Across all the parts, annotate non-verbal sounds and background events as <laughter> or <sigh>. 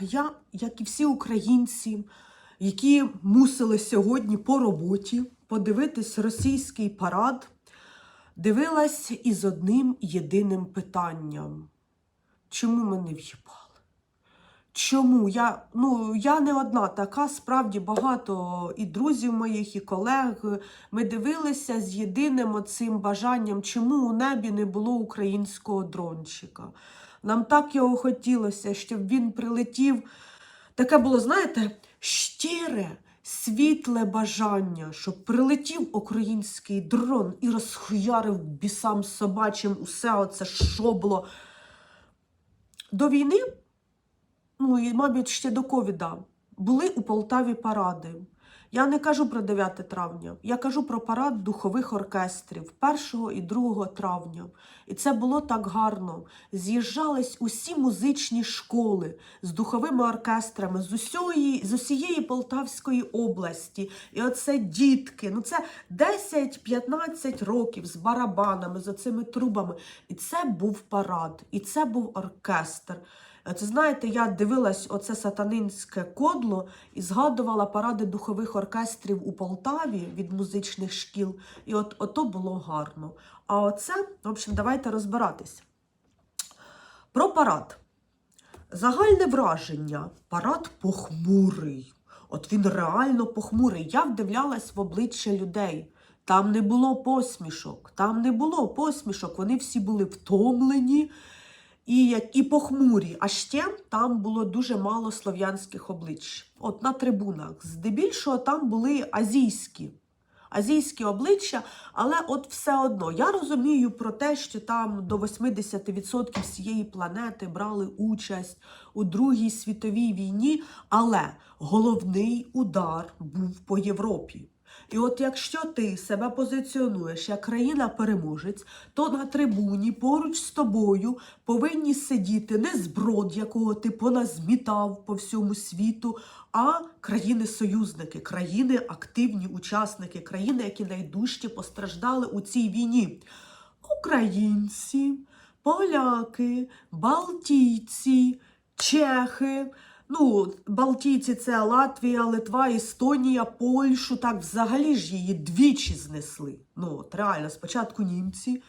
Я, як і всі українці, які мусили сьогодні по роботі подивитись російський парад, дивилась із одним єдиним питанням: чому мене в'їбали? Чому? Я, ну, я не одна така, справді багато і друзів моїх, і колег. Ми дивилися з єдиним оцим бажанням, чому у небі не було українського дрончика. Нам так його хотілося, щоб він прилетів. Таке було, знаєте, щире, світле бажання, щоб прилетів український дрон і розхуярив бісам собачим усе оце шобло. До війни, ну і, мабуть, ще до ковіда, були у Полтаві паради. Я не кажу про 9 травня, я кажу про парад духових оркестрів 1 і 2 травня. І це було так гарно. З'їжджались усі музичні школи з духовими оркестрами з усієї, з усієї Полтавської області. І оце дітки. Ну це 10-15 років з барабанами, з оцими трубами. І це був парад, і це був оркестр. Це знаєте, я дивилась оце сатанинське кодло і згадувала паради духових оркестрів у Полтаві від музичних шкіл. І от ото було гарно. А оце, в общем, давайте розбиратись. Про парад. Загальне враження. Парад похмурий. От він реально похмурий. Я вдивлялась в обличчя людей. Там не було посмішок. Там не було посмішок. Вони всі були втомлені і, і похмурі. А ще там було дуже мало слов'янських облич. От на трибунах. Здебільшого там були азійські. Азійські обличчя, але от все одно я розумію про те, що там до 80% всієї планети брали участь у Другій світовій війні, але головний удар був по Європі. І от якщо ти себе позиціонуєш як країна-переможець, то на трибуні поруч з тобою повинні сидіти не зброд, якого ти поназмітав по всьому світу, а країни-союзники, країни активні учасники, країни, які найдужче постраждали у цій війні. Українці, поляки, балтійці, чехи. Ну, Балтійці це Латвія, Литва, Естонія, Польщу. Так взагалі ж її двічі знесли. Ну, от реально, спочатку німці,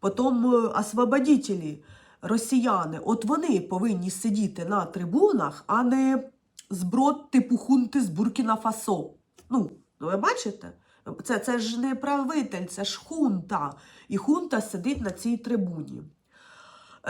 потім е, освободітелі, росіяни. От вони повинні сидіти на трибунах, а не зброд типу хунти з Буркіна Фасо. Ну, ну ви бачите? Це, це ж не правитель, це ж хунта. І хунта сидить на цій трибуні.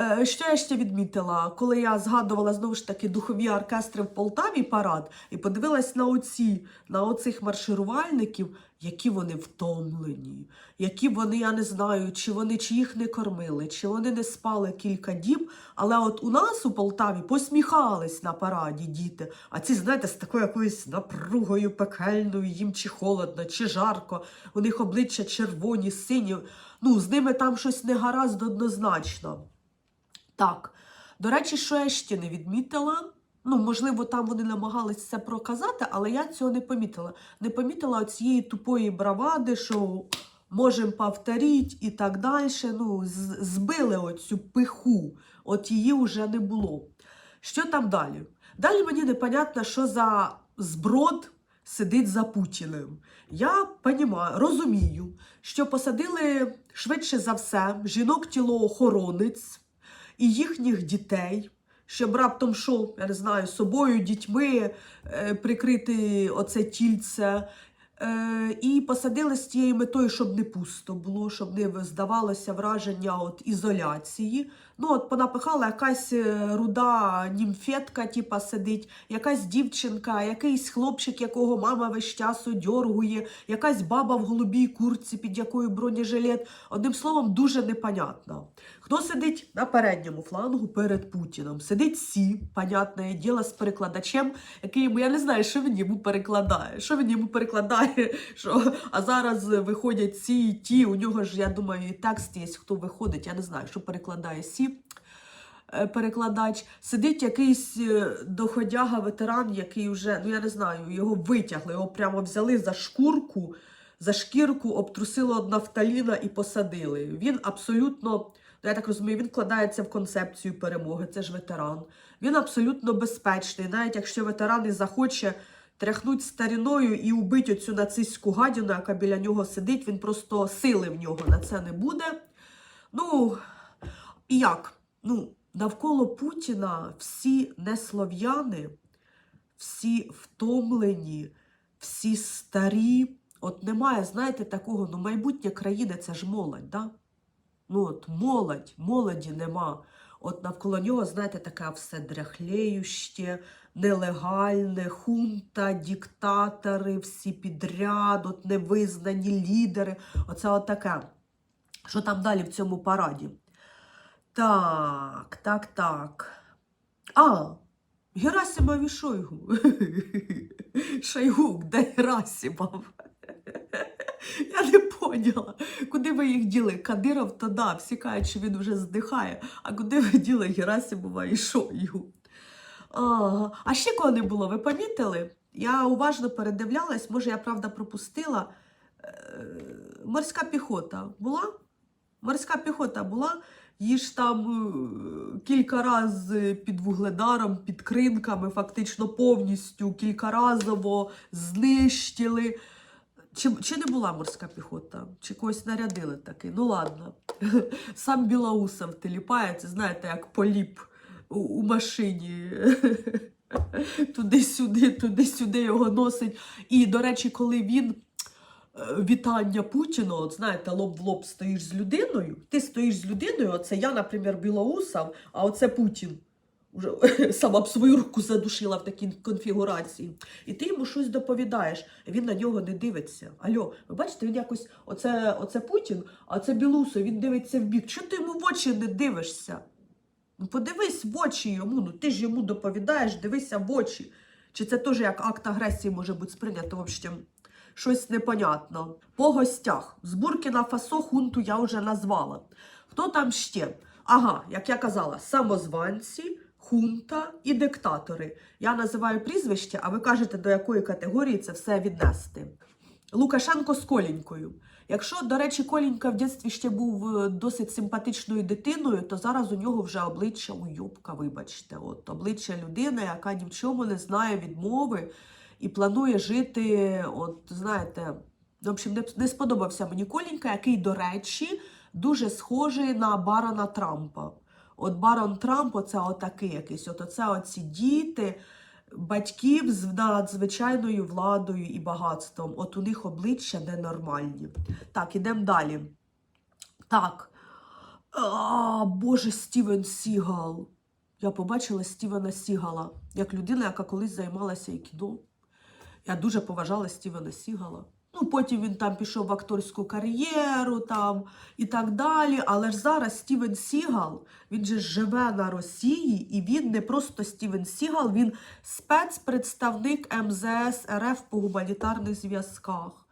Е, Що я ще відмітила, коли я згадувала знову ж таки духові оркестри в Полтаві парад і подивилась на оці, на оцих марширувальників, які вони втомлені, які вони, я не знаю, чи вони чи їх не кормили, чи вони не спали кілька діб. Але от у нас у Полтаві посміхались на параді діти. А ці, знаєте, з такою якоюсь напругою пекельною, їм чи холодно, чи жарко. У них обличчя червоні, сині. Ну, з ними там щось не гаразд однозначно. Так, до речі, що я ще не відмітила. Ну, можливо, там вони намагались це проказати, але я цього не помітила. Не помітила цієї тупої бравади, що можемо повторити і так далі. Ну, збили оцю пиху, от її вже не було. Що там далі? Далі мені непонятно, що за зброд сидить за Путіним. Я понімаю, розумію, що посадили швидше за все жінок-тілоохоронець і їхніх дітей, щоб раптом що, я не знаю, собою, дітьми е, прикрити оце тільце. Е, і посадили з тією метою, щоб не пусто було, щоб не здавалося враження от ізоляції. Ну, от понапихала якась е, руда німфетка, типа сидить, якась дівчинка, якийсь хлопчик, якого мама весь час одьоргує, якась баба в голубій курці, під якою бронежилет. Одним словом, дуже непонятно. Хто сидить на передньому флангу перед Путіном? Сидить Сі, понятне діло, з перекладачем, який йому, я не знаю, що він йому перекладає. Що він йому перекладає? <laughs> Що? А зараз виходять ці і ті. У нього ж, я думаю, і текст є, хто виходить, я не знаю, що перекладає Сі. е, Перекладач, сидить якийсь е, доходяга ветеран, який вже, ну я не знаю, його витягли, його прямо взяли за шкурку, за шкірку, обтрусили од нафталіна і посадили. Він абсолютно, я так розумію, він вкладається в концепцію перемоги. Це ж ветеран. Він абсолютно безпечний. Навіть якщо ветеран і захоче тряхнуть старіною і убить оцю нацистську гадіну, яка біля нього сидить, він просто сили в нього на це не буде. Ну, і як? Ну, навколо Путіна всі неслов'яни, всі втомлені, всі старі. От немає, знаєте, такого, ну, майбутнє країни це ж молодь, да? Ну, от молодь, молоді нема. От навколо нього, знаєте, таке все дряхлеюще, нелегальне, хунта, диктатори, всі підряд, от невизнані лідери. Оце от таке. Що там далі в цьому параді? Так, так, так. А, Герасимов і Шойгу. <laughs> Шойгу, де Герасимов? <laughs> Я не поняла, куди ви їх діли? Кадиров то да, всі кажуть, що він вже здихає. А куди ви діли Герасимова і Шойгу? А, а ще кого не було, ви помітили? Я уважно передивлялась, може, я правда пропустила. Е, Морська піхота була? Морська піхота була, її ж там е, кілька разів під вугледаром, під кринками, фактично повністю кількаразово знищили. Чи, чи не була морська піхота? Чи когось нарядили таки? Ну ладно. <laughs> Сам Білоусов теліпається, знаєте, як поліп у, у машині. <laughs> Туди-сюди, туди-сюди його носить. І, до речі, коли він е, вітання Путіну, от знаєте, лоб в лоб стоїш з людиною, ти стоїш з людиною, оце я, наприклад, Білоусов, а оце Путін. Уже <laughs> сама б свою руку задушила в такій конфігурації. І ти йому щось доповідаєш, він на нього не дивиться. Альо, ви бачите, він якось, оце, оце Путін, а це Білусов, він дивиться в бік. Чого ти йому в очі не дивишся? Ну подивись в очі йому, ну ти ж йому доповідаєш, дивися в очі. Чи це теж як акт агресії може бути сприйнято, в щось непонятно. По гостях. З Буркіна Фасо хунту я вже назвала. Хто там ще? Ага, як я казала, самозванці, хунта і диктатори. Я називаю прізвище, а ви кажете, до якої категорії це все віднести. Лукашенко з Колінькою. Якщо, до речі, Колінька в дитинстві ще був е, досить симпатичною дитиною, то зараз у нього вже обличчя уйобка, вибачте. От обличчя людини, яка ні в чому не знає відмови і планує жити, от знаєте, в общем, не, не сподобався мені Колінька, який, до речі, дуже схожий на Барона Трампа. От Барон Трамп, оце отакий якийсь, от оце оці діти, батьків з надзвичайною владою і багатством. От у них обличчя ненормальні. Так, ідемо далі. Так. А, Боже, Стівен Сігал. Я побачила Стівена Сігала як людина, яка колись займалася кіно. Я дуже поважала Стівена Сігала. Ну, потім він там пішов в акторську кар'єру там і так далі. Але ж зараз Стівен Сігал, він же живе на Росії, і він не просто Стівен Сігал, він спецпредставник МЗС РФ по гуманітарних зв'язках.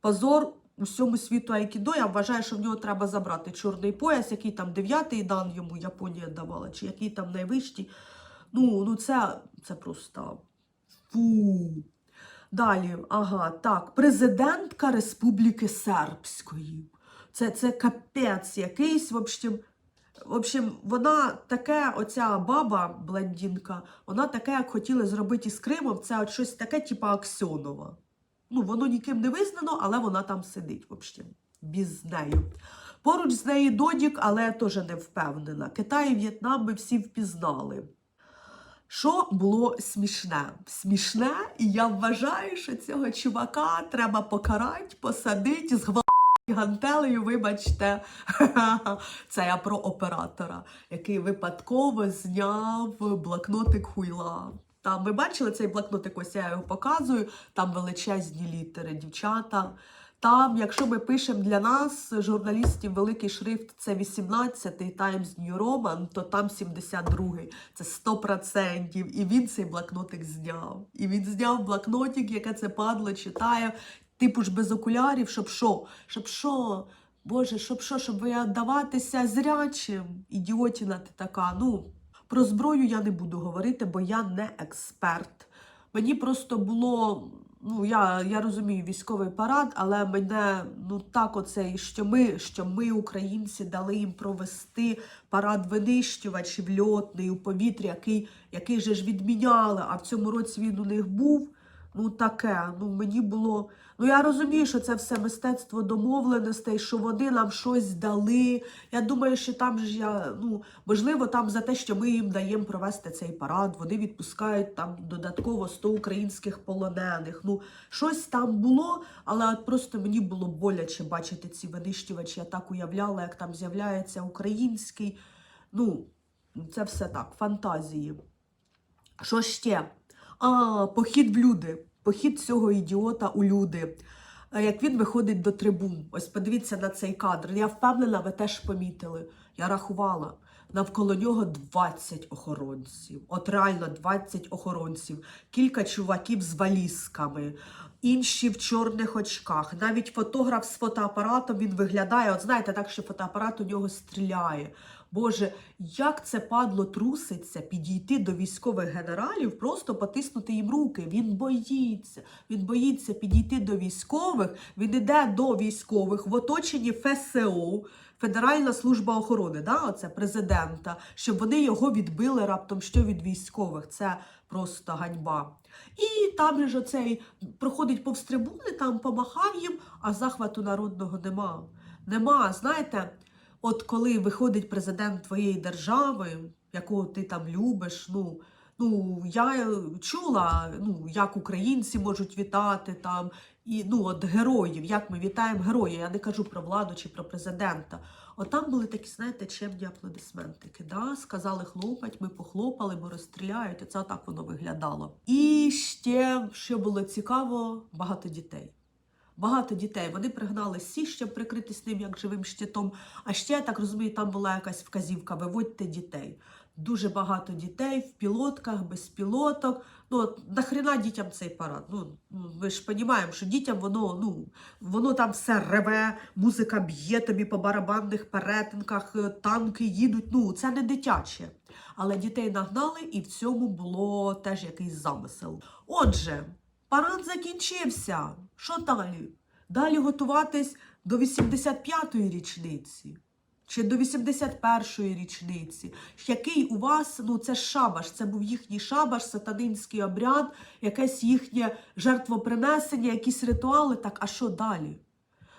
Позор усьому світу Айкідо. Я вважаю, що в нього треба забрати чорний пояс, який там дев'ятий дан йому Японія давала, чи який там найвищий. Ну, ну це, це просто фу. Далі, ага, так, президентка Республіки Сербської. Це, це капець якийсь, в общем, в общем, вона таке, оця баба, блондинка, вона таке, як хотіли зробити із Кримом, це от щось таке, типа Аксьонова. Ну, воно ніким не визнано, але вона там сидить, в общем, без нею. Поруч з нею Додік, але теж не впевнена. Китай і В'єтнам ми всі впізнали. Що було смішне? Смішне, і я вважаю, що цього чувака треба покарати, посадити, згвалтити гантелею, вибачте, <laughs> це я про оператора, який випадково зняв блокнотик хуйла. Там ви бачили цей блокнотик, ось я його показую, там величезні літери, дівчата. Там, якщо ми пишемо для нас, журналістів, великий шрифт це 18-й Times New Roman, то там 72-й. Це 100%. І він цей блокнотик зняв. І він зняв блокнотик, яке це падло читає, типу ж без окулярів, щоб що? Щоб що? Боже, щоб що, щоб віддаватися зрячим. Ідіотіна ти така. Ну, про зброю я не буду говорити, бо я не експерт. Мені просто було Ну, я, я розумію військовий парад, але мене ну так оцей, що ми, що ми, українці, дали їм провести парад винищувачів льотний у повітрі, який, який же ж відміняли, а в цьому році він у них був. Ну, таке. Ну, мені було. Ну, я розумію, що це все мистецтво домовленостей, що вони нам щось дали. Я думаю, що там ж я, ну, можливо, там за те, що ми їм даємо провести цей парад, вони відпускають там додатково 100 українських полонених. Ну, щось там було, але от просто мені було боляче бачити ці винищувачі. Я так уявляла, як там з'являється український. Ну, це все так, фантазії. Що ще? А, похід в люди. Похід цього ідіота у люди. Е, Як він виходить до трибун. Ось подивіться на цей кадр. Я впевнена, ви теж помітили. Я рахувала. Навколо нього 20 охоронців. От реально 20 охоронців. Кілька чуваків з валізками, інші в чорних очках. Навіть фотограф з фотоапаратом він виглядає. От знаєте, так що фотоапарат у нього стріляє. Боже, як це падло труситься підійти до військових генералів, просто потиснути їм руки. Він боїться. Він боїться підійти до військових. Він іде до військових в оточенні ФСО, Федеральна служба охорони, да, оце президента, щоб вони його відбили раптом що від військових. Це просто ганьба. І там ж оцей проходить повз трибуни, там помахав їм, а захвату народного нема. Нема, знаєте. От коли виходить президент твоєї держави, якого ти там любиш, ну, ну я чула, ну, як українці можуть вітати там, і ну, от героїв, як ми вітаємо героїв. Я не кажу про владу чи про президента. От там були такі, знаєте, чемні аплодисментики. Да? Сказали хлопать, ми похлопали, бо розстріляють. Оце так воно виглядало. І ще, що було цікаво, багато дітей. Багато дітей. Вони пригнали сі, щоб прикритись ним як живим щитом. А ще, я так розумію, там була якась вказівка: виводьте дітей. Дуже багато дітей в пілотках, без пілоток. Ну, нахрена дітям цей парад? Ну, ну, ми ж розуміємо, що дітям воно, ну, воно там все реве, музика б'є тобі по барабанних перетинках, е, танки їдуть. Ну, це не дитяче. Але дітей нагнали, і в цьому було теж якийсь замисел. Отже, парад закінчився. Що далі? Далі готуватись до 85-ї річниці. Чи до 81-ї річниці, який у вас, ну це шабаш, це був їхній шабаш, сатанинський обряд, якесь їхнє жертвопринесення, якісь ритуали. Так, а що далі?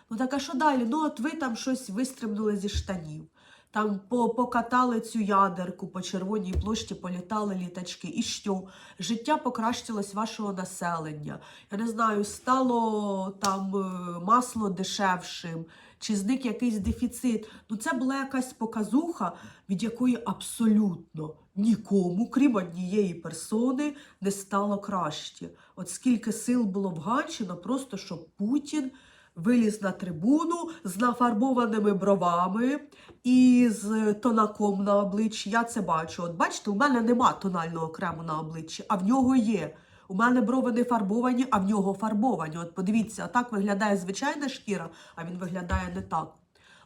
Ну так, а що далі? Ну, от ви там щось вистрибнули зі штанів, там по- покатали цю ядерку по червоній площі, політали літачки. І що? Життя покращилось вашого населення. Я не знаю, стало там е, масло дешевшим чи зник якийсь дефіцит. Ну це була якась показуха, від якої абсолютно нікому, крім однієї персони, не стало краще. От скільки сил було вгачено, просто щоб Путін виліз на трибуну з нафарбованими бровами і з тонаком на обличчі. Я це бачу. От бачите, у мене нема тонального крему на обличчі, а в нього є. У мене брови не фарбовані, а в нього фарбовані. От подивіться, так виглядає звичайна шкіра, а він виглядає не так.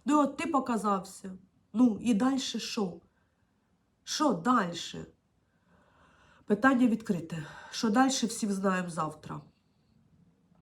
Ну, і от ти показався. Ну, і далі що? Що далі? Питання відкрите. Що далі всі знаємо завтра.